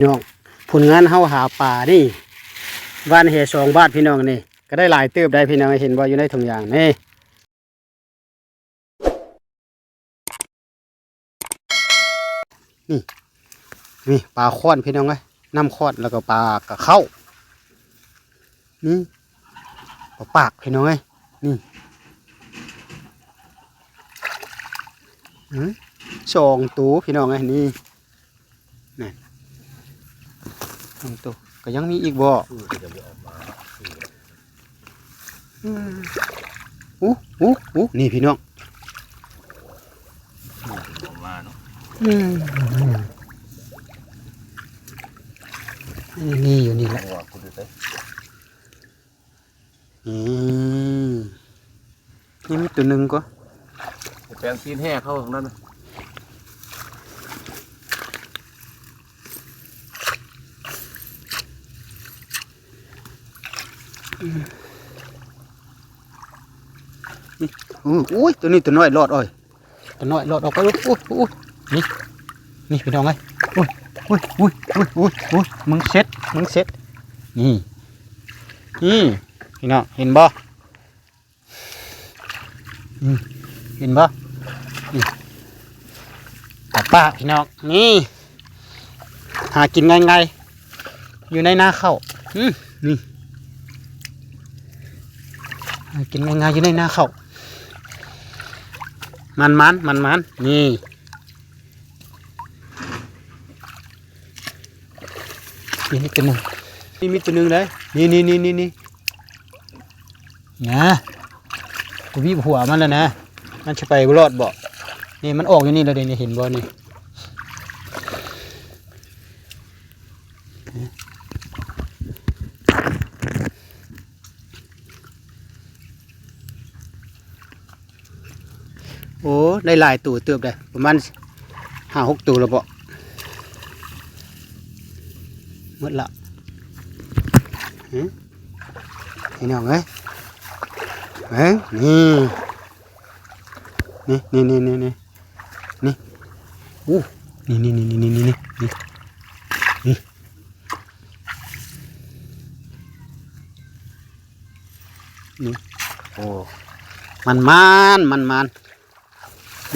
พี่น้องผลงานเฮาหาป่านี่บ้านเฮสองบ้าทพี่น้องนี่ ก็ได้หลายเติบได้พี่น้องเห็นบ่อยู่ในถุงยางนี่นี่นี่ปลาค้อนพี่น้องเอ้ยน้ำค้อนแล้วก็ปลากระเข้านี่ปลาปากพี่น้องเอ้ยนี่สองตัวพี่น้องเอ้ยนี่สอง ตัวก็ยังมีอีกบ่อืมอู้อู้อู้นี่พี่น้องออกมาเนาะอืมนี่นี่อยู่นี่แหละว่าคุณดูไปอืมนี่มีตัวหนึ่งก็แปลงซีนแห่เข้าตรงนั้นนะ อุ้ยตัวนี้ตัวน้อยรอดอ้อยตัวน้อยรอดออกไปอุ้ยอุ้ยนี่นี่พี่น้องไงอุ้ยอุ้ยอุ้ยอุ้ยอุ้ยอุ้ยมึงเซ็ตมึงเซ็ตนี่นี่พี่น้องเห็นบ่เห็นบ่ตัดป้าพี่น้องนี่หากินง่ายๆอยู่ในนาข้าวอืมนี่ กินง่ายๆอยู่ในนาข้ามันมันมันมันนี่นี่นี่ตัวหนึ่งนี่มีตัวหนึ่งเลยนี่นี่นี่นี่นี่นะกูบีบหัวมันแล้วนะมันจะไปรอดบ่นี่มันออกอยู่นี่แล้วเดี๋ยวนี้เห็นบ่นี่ โอ้ได้หลายตัวเติบได้ประมาณห้าหกตัวแล้วบ่หมดละเหึพี่น้องเอ้ยเอ้ยนี่นี่นี่นี่นี่นี่นี่อู้นี่นี่นี่นี่นี่นี่นี่นี่นี่โอ้มันมันมันมัน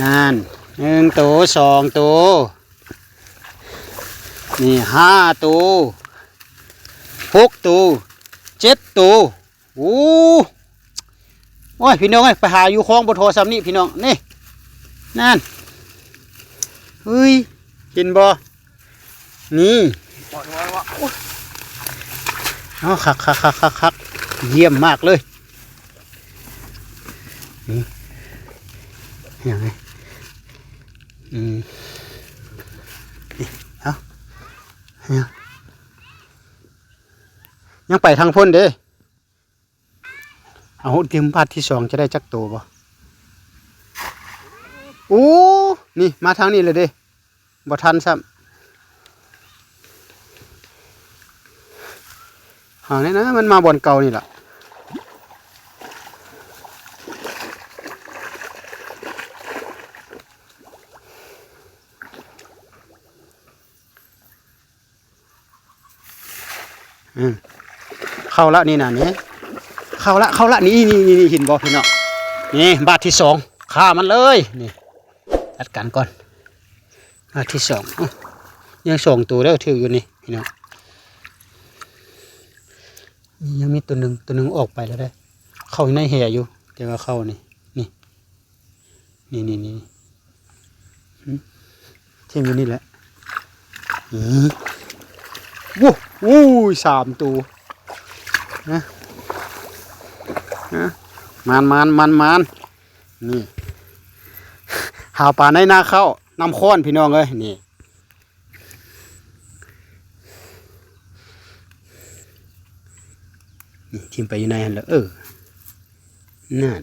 นั่นหนึ่งตัวสองตัวนี่ห้าตัวหกตัวเจ็ดตัวโอ้โอ้ยพี่น้องเอ้ยไปหาอยู่คลองบนโทรศัพท์นี่พี่น้องนี่นั่นเฮ้ยเห็นบ่นี่อ้ยเอาคักคักคักคักคักเยี่ยมมากเลยนี่ยังไง อืมเอายังยังไปทางพ้นเด้ เอาทีมพาดที่สองจะได้จักตัวบ่โอ้ นี่มาทางนี้เลยเด้บ่ทันซ้ำหาเนี่นะ มันมาบอนเก่านี่แหละ เข้าละนี่นะนี่เข้าละเข้าละนี่นี่นี่นี่หินบอพี่เนาะนี่บาทที่สองฆ่ามันเลยนี่จัดการก่อนบาทที่สองยังสองตัวแล้วถืออยู่นี่พี่เนาะนี่ยังมีตัวหนึ่งตัวหนึ่งออกไปแล้วได้ เข้าในแห่อยู่แต่ว่าเข้านี่นี่นี่นี่นี่หึเที่อยู่นี่แหละอืม วู้วู้ยสามตัวนะนะมันมันมันมันนี่ หาปลาในนาเข้านำค้อนพี่น้องเอ้ยนี่นี่ทิมไปอยู่ในหันแล้วเออนั่น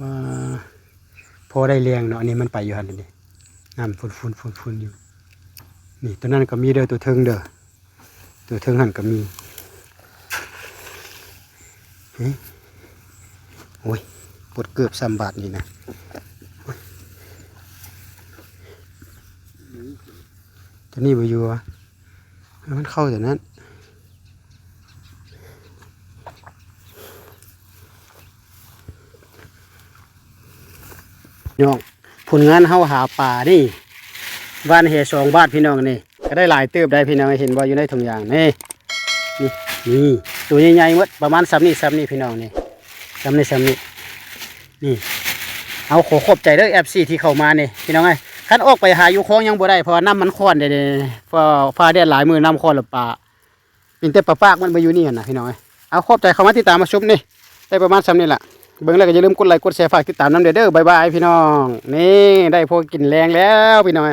มาพอได้เรียงเนาะอันนี้มันไปอยู่หันนี่น้ำฟุนฟุนฟุนฟุนอยู่ นี่ตัวนั้นก็มีเด้อตัวเทิงเด้อตัวเทิงหันก็มีโอ้ยปวดเกือบสามบาทนี่นะตัวนี้บ่อยู่วะให้มันเข้าแต่นั้นน้องผลงานเฮาหาป่านี่ บ้านเฮสองบาทพี่น้องนี่ก็ได้หลายเติบได้พี่น้องเห็นบ่อยู่ในถุงยางนี่นี่นี่ตัวใหญ่ๆหมดประมาณซ้ำนี่ซ้ำนี่พี่น้องนี่ซ้ำนี่ซ้ำนี่นี่เอาขอขอบใจเด้อ FC ที่เข้ามานี่พี่น้องเอ้ยคันออกไปหาอยู่คลองยังบ่ได้เพราะน้ำมันค้อนเด้ๆเพราะฟ้าแดดหลายมือน้ำค้อนแล้วป่าเป็นแต่ปลาปากมันมาอยู่นี่นะพี่น้องเอ้ยเอาขอบใจเข้ามาติดตามมาชมนี่ได้ประมาณซ้ำนี่แหละเบิ่งแล้วก็อย่าลืมกดไลค์กดแชร์ฝากติดตามน้ำเด้อเด้อบายบายพี่น้อง นี่ได้พวกกินแรงแล้วพี่น้อง